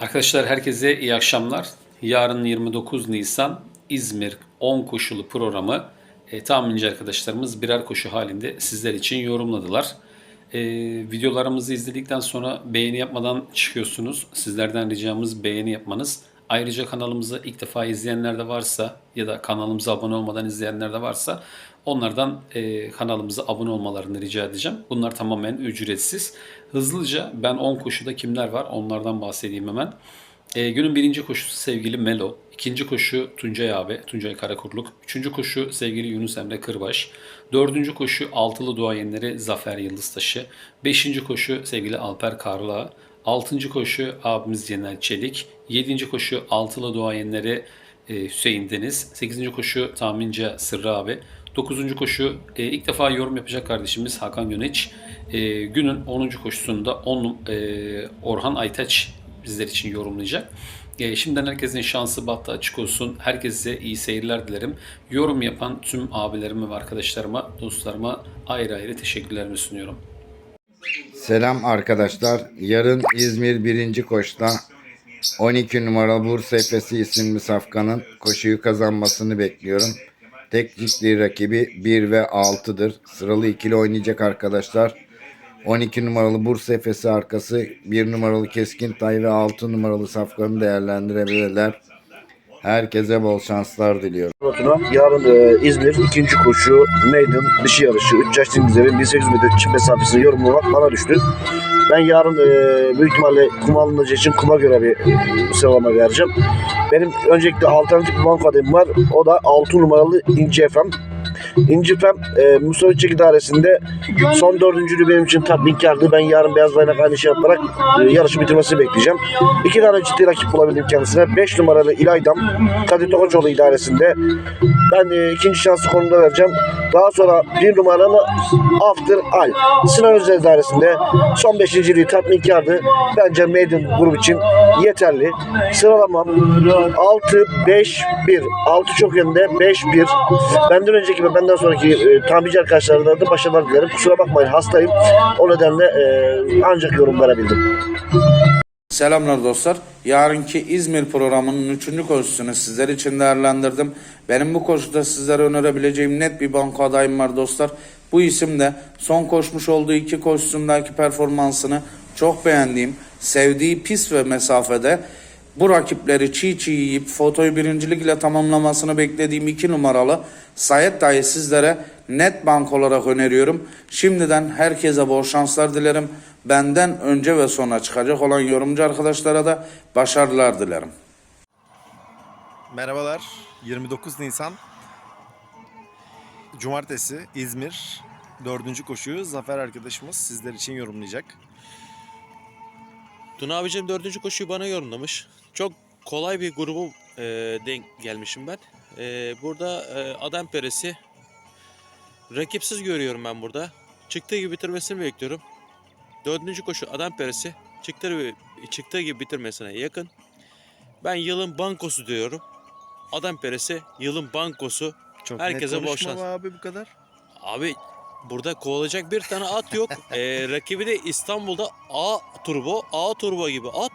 Arkadaşlar herkese iyi akşamlar. Yarın 29 Nisan İzmir 10 koşulu programı e, tahminci arkadaşlarımız birer koşu halinde sizler için yorumladılar. E, videolarımızı izledikten sonra beğeni yapmadan çıkıyorsunuz. Sizlerden ricamız beğeni yapmanız. Ayrıca kanalımızı ilk defa izleyenler de varsa ya da kanalımıza abone olmadan izleyenler de varsa onlardan e, kanalımıza abone olmalarını rica edeceğim. Bunlar tamamen ücretsiz. Hızlıca ben 10 koşuda kimler var onlardan bahsedeyim hemen. E, günün birinci koşusu sevgili Melo. ikinci koşu Tuncay abi, Tuncay Karakurluk. Üçüncü koşu sevgili Yunus Emre Kırbaş. Dördüncü koşu altılı duayenleri Zafer Yıldıztaşı. Beşinci koşu sevgili Alper Karla. Altıncı koşu abimiz Cenel Çelik. Yedinci koşu altılı duayenleri e, Hüseyin Deniz. Sekizinci koşu tahmince Sırrı abi. Dokuzuncu koşu e, ilk defa yorum yapacak kardeşimiz Hakan Yöneç. E, günün 10. koşusunda 10 e, Orhan Aytaç bizler için yorumlayacak. E, şimdiden herkesin şansı battı açık olsun. Herkese iyi seyirler dilerim. Yorum yapan tüm abilerime ve arkadaşlarıma, dostlarıma ayrı ayrı teşekkürlerimi sunuyorum. Selam arkadaşlar. Yarın İzmir 1. koşta 12 numara Bursa Efesi isimli safkanın koşuyu kazanmasını bekliyorum. Tek ciddi rakibi 1 ve 6'dır. Sıralı ikili oynayacak arkadaşlar. 12 numaralı Bursa Efesi arkası 1 numaralı Keskin Tay ve 6 numaralı safkanı değerlendirebilirler. Herkese bol şanslar diliyorum. Yarın e, İzmir ikinci koşu meydan dışı yarışı 3 yaş denizlerin 1800 metre çim mesafesini yorumlamak bana düştü. Ben yarın e, büyük ihtimalle kum alınacağı için kuma göre bir sıralama vereceğim. Benim öncelikle alternatif banko adayım var. O da 6 numaralı İnci Efem. İnci Efem e, Mustafa Çek idaresinde son dördüncülüğü benim için tatminkardı. Ben yarın beyaz bayrak aynı şey yaparak e, yarışı bitirmesini bekleyeceğim. İki tane ciddi rakip bulabildim kendisine. 5 numaralı İlaydam Kadir Tokaçoğlu idaresinde. Ben e, ikinci şansı konumda vereceğim. Daha sonra bir numaralı After Al. Sinan Özel idaresinde son beşinciliği tatminkardı. Bence Maiden grubu için yeterli. Sıralamam 6, 5, 1. 6 çok önde, 5, 1. Benden önceki ve benden sonraki e, tamirci arkadaşlarımdan da başarılar dilerim. Kusura bakmayın hastayım. O nedenle e, ancak yorum verebildim. Selamlar dostlar. Yarınki İzmir programının 3. koşusunu sizler için değerlendirdim. Benim bu koşuda sizlere önerebileceğim net bir banko adayım var dostlar. Bu isim de son koşmuş olduğu iki koşusundaki performansını çok beğendiğim, sevdiği pis ve mesafede bu rakipleri çiğ çiğ yiyip fotoyu birincilik ile tamamlamasını beklediğim iki numaralı Sayet dayı sizlere net bank olarak öneriyorum. Şimdiden herkese bol şanslar dilerim. Benden önce ve sonra çıkacak olan yorumcu arkadaşlara da başarılar dilerim. Merhabalar. 29 Nisan Cumartesi İzmir 4. koşuyu Zafer arkadaşımız sizler için yorumlayacak. Tuna abicim dördüncü koşuyu bana yorumlamış. Çok kolay bir grubu e, denk gelmişim ben. E, burada e, Adam Peresi rakipsiz görüyorum ben burada. Çıktığı gibi bitirmesini bekliyorum. Dördüncü koşu Adam Peresi çıktığı gibi, çıktığı gibi bitirmesine yakın. Ben yılın bankosu diyorum. Adam Peresi yılın bankosu. Çok Herkese net konuşma be abi bu kadar. Abi burada kovalacak bir tane at yok. E, rakibi de İstanbul'da A turbo, A turbo gibi at.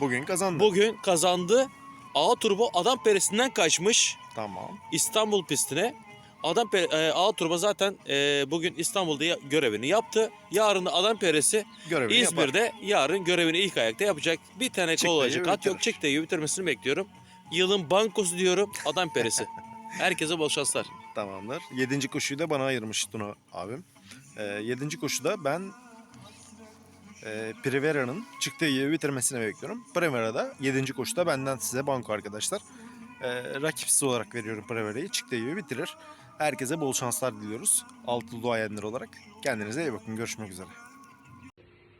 Bugün kazandı. Bugün kazandı. A turbo adam perisinden kaçmış Tamam. İstanbul pistine. Adam e, A turbo zaten e, bugün İstanbul'da ya- görevini yaptı. Yarın da adam perisi Görevini yapar. İzmir'de yarın görevini ilk ayakta yapacak. Bir tane gibi at yok gibi bitirmesini bekliyorum. Yılın bankosu diyorum adam perisi. Herkese bol şanslar. Tamamdır. 7. koşuyu da bana ayırmış Tuna abim. 7. koşuda ben e, Privera'nın çıktığı gibi bitirmesini bekliyorum. Privera'da 7. koşuda benden size banko arkadaşlar. E, rakipsiz olarak veriyorum Privera'yı. Çıktığı gibi bitirir. Herkese bol şanslar diliyoruz. Altılı duayenler olarak. Kendinize iyi bakın. Görüşmek üzere.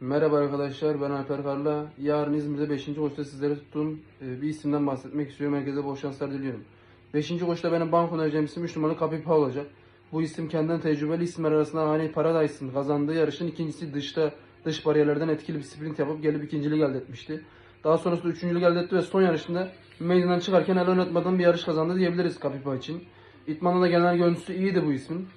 Merhaba arkadaşlar ben Alper Karla. Yarın İzmir'de 5. koşuda sizlere tuttuğum e, bir isimden bahsetmek istiyorum. Herkese bol şanslar diliyorum. 5. koşuda benim banko önereceğim isim 3 numaralı Kapipa olacak. Bu isim kendinden tecrübeli isimler arasında Hani Paradise'ın kazandığı yarışın ikincisi dışta dış bariyerlerden etkili bir sprint yapıp gelip ikinciliği elde etmişti. Daha sonrasında üçüncülük elde etti ve son yarışında meydandan çıkarken el oynatmadan bir yarış kazandı diyebiliriz Kapipa için. İtman'a da gelen görüntüsü iyiydi bu ismin.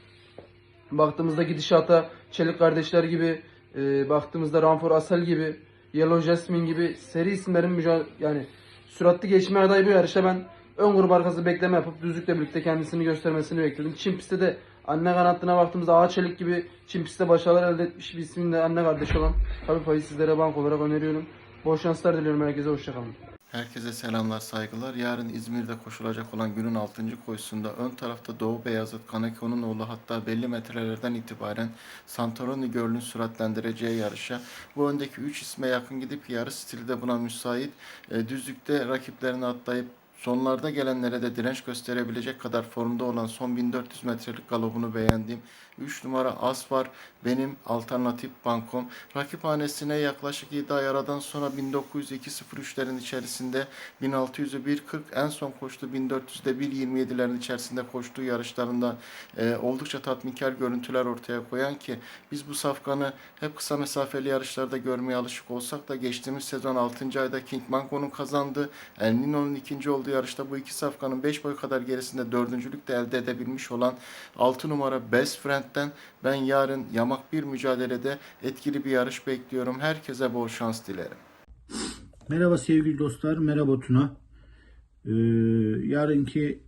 Baktığımızda gidişata Çelik kardeşler gibi, e, baktığımızda Ranfor Asel gibi Yellow Jasmine gibi seri isimlerin mücadele yani süratli geçmeye aday bu yarışta ben ön grup arkası bekleme yapıp düzlükle birlikte kendisini göstermesini bekledim. Çin pistte de anne kanattına baktığımızda Ağa Çelik gibi Çin pistte başarılar elde etmiş bir ismin de anne kardeşi olan Habib Ay'ı sizlere bank olarak öneriyorum. Bol şanslar diliyorum herkese hoşçakalın. Herkese selamlar, saygılar. Yarın İzmir'de koşulacak olan günün 6. koşusunda ön tarafta Doğu Beyazıt Kaneko'nun oğlu hatta belli metrelerden itibaren Santorini Göl'ün süratlendireceği yarışa bu öndeki 3 isme yakın gidip yarış stili de buna müsait. E, düzlükte rakiplerini atlayıp sonlarda gelenlere de direnç gösterebilecek kadar formda olan son 1400 metrelik galobunu beğendiğim 3 numara As var. Benim alternatif bankom. Rakiphanesine yaklaşık 7 ay aradan sonra 1902-03'lerin içerisinde 1600'ü 1.40 en son koştu 1400'de 1.27'lerin içerisinde koştuğu yarışlarında e, oldukça tatminkar görüntüler ortaya koyan ki biz bu safkanı hep kısa mesafeli yarışlarda görmeye alışık olsak da geçtiğimiz sezon 6. ayda King Mango'nun kazandığı El Nino'nun ikinci olduğu yarışta bu iki safkanın 5 boy kadar gerisinde dördüncülük de elde edebilmiş olan 6 numara Best Friend'den ben yarın yamak bir mücadelede etkili bir yarış bekliyorum. Herkese bol şans dilerim. Merhaba sevgili dostlar, merhaba Tuna. Ee, yarınki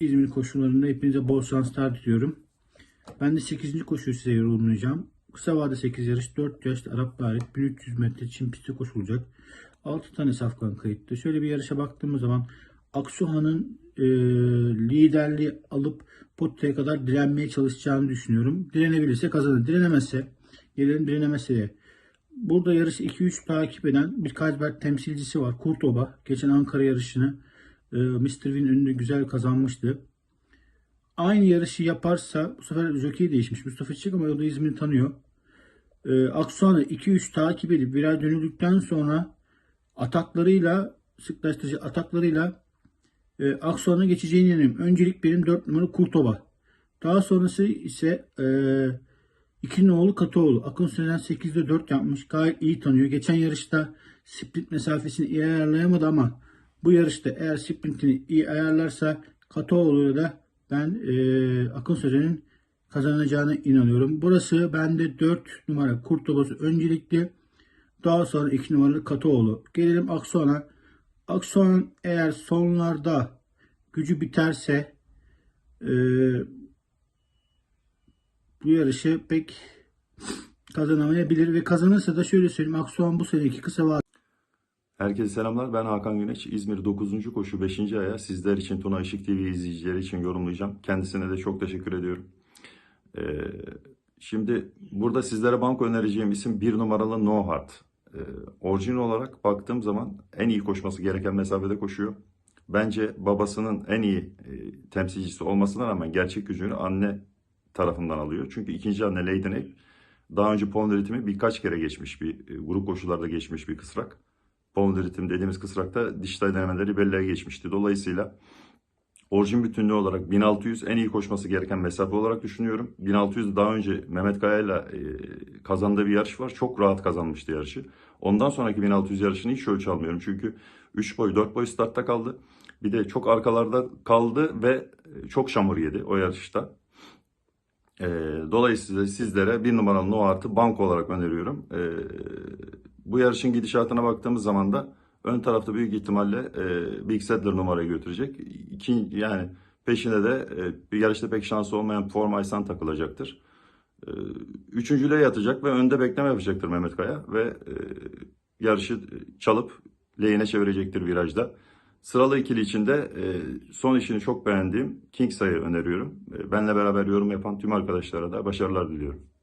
İzmir koşularında hepinize bol şanslar diliyorum. Ben de 8. koşuyu size yorumlayacağım. Kısa vade 8 yarış, 4 yaşlı Arap Daret, 1300 metre çim pistte koşulacak. 6 tane safkan kayıtlı. Şöyle bir yarışa baktığımız zaman Aksuhan'ın e, liderliği alıp potaya kadar direnmeye çalışacağını düşünüyorum. Direnebilirse kazanır. Direnemezse, gelelim direnemezse Burada yarışı 2-3 takip eden bir Kazberg temsilcisi var. Kurtoba. Geçen Ankara yarışını e, Mr. Win önünde güzel kazanmıştı. Aynı yarışı yaparsa bu sefer jockey değişmiş. Mustafa Çiçek ama o da İzmir'i tanıyor. E, Aksuan'ı 2-3 takip edip birer dönüldükten sonra ataklarıyla sıklaştırıcı ataklarıyla e, Aksuan'a geçeceğine inanıyorum. Öncelik benim 4 numara Kurtoba. Daha sonrası ise eee İki oğlu Katoğlu. Akın Süreden 8'de 4 yapmış. Gayet iyi tanıyor. Geçen yarışta sprint mesafesini iyi ayarlayamadı ama bu yarışta eğer sprintini iyi ayarlarsa Katoğlu'ya da ben e, Akın Süren'in kazanacağına inanıyorum. Burası bende 4 numara Kurtobası öncelikli. Daha sonra 2 numaralı Katoğlu. Gelelim Aksoğan'a. Aksoğan eğer sonlarda gücü biterse eee bu yarışı pek kazanamayabilir ve kazanırsa da şöyle söyleyeyim Aksoğan bu seneki kısa vade Herkese selamlar. Ben Hakan Güneş. İzmir 9. koşu 5. aya sizler için Tuna Işık TV izleyicileri için yorumlayacağım. Kendisine de çok teşekkür ediyorum. Ee, şimdi burada sizlere banko önereceğim isim 1 numaralı No Heart. Orijin olarak baktığım zaman en iyi koşması gereken mesafede koşuyor. Bence babasının en iyi e, temsilcisi olmasına rağmen gerçek gücünü anne tarafından alıyor. Çünkü ikinci anne Leyden Egg daha önce pound ritmi birkaç kere geçmiş bir e, grup koşularda geçmiş bir kısrak. Pound ritim dediğimiz kısrakta diştay denemeleri belleğe geçmişti. Dolayısıyla orijin bütünlüğü olarak 1600 en iyi koşması gereken mesafe olarak düşünüyorum. 1600 daha önce Mehmet Kaya ile kazandığı bir yarış var. Çok rahat kazanmıştı yarışı. Ondan sonraki 1600 yarışını hiç ölçü almıyorum. Çünkü 3 boy 4 boy startta kaldı. Bir de çok arkalarda kaldı ve e, çok şamur yedi o yarışta. E, dolayısıyla sizlere bir numaralı no artı bank olarak öneriyorum. E, bu yarışın gidişatına baktığımız zaman da ön tarafta büyük ihtimalle e, Big Settler numarayı götürecek. İki, yani peşine de e, bir yarışta pek şansı olmayan Form Aysan takılacaktır. E, üçüncülüğe yatacak ve önde bekleme yapacaktır Mehmet Kaya ve e, yarışı çalıp lehine çevirecektir virajda. Sıralı ikili içinde e, son işini çok beğendiğim King Say'ı öneriyorum. E, benle beraber yorum yapan tüm arkadaşlara da başarılar diliyorum.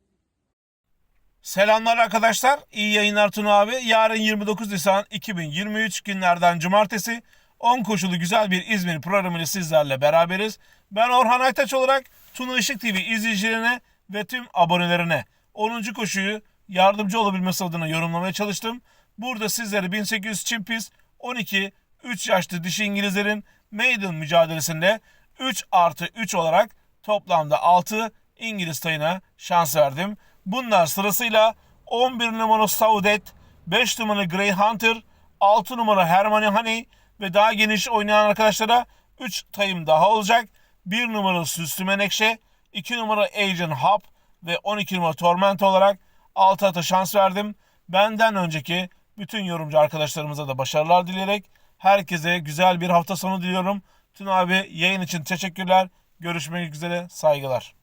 Selamlar arkadaşlar. İyi yayınlar Tuna abi. Yarın 29 Nisan 2023 günlerden cumartesi 10 koşulu güzel bir İzmir programıyla sizlerle beraberiz. Ben Orhan Aytaç olarak Tuna Işık TV izleyicilerine ve tüm abonelerine 10. koşuyu yardımcı olabilmesi adına yorumlamaya çalıştım. Burada sizlere 1800 çim pist 12 3 yaşlı dişi İngilizlerin maiden mücadelesinde 3 artı 3 olarak toplamda 6 İngiliz tayına şans verdim. Bunlar sırasıyla 11 numara Saudet, 5 numara Grey Hunter, 6 numara Hermione Honey ve daha geniş oynayan arkadaşlara 3 tayım daha olacak. 1 numara Süslü Menekşe, 2 numara Agent Hop ve 12 numara Torment olarak 6 ata şans verdim. benden önceki bütün yorumcu arkadaşlarımıza da başarılar dileyerek herkese güzel bir hafta sonu diliyorum. Tuna abi yayın için teşekkürler. Görüşmek üzere saygılar.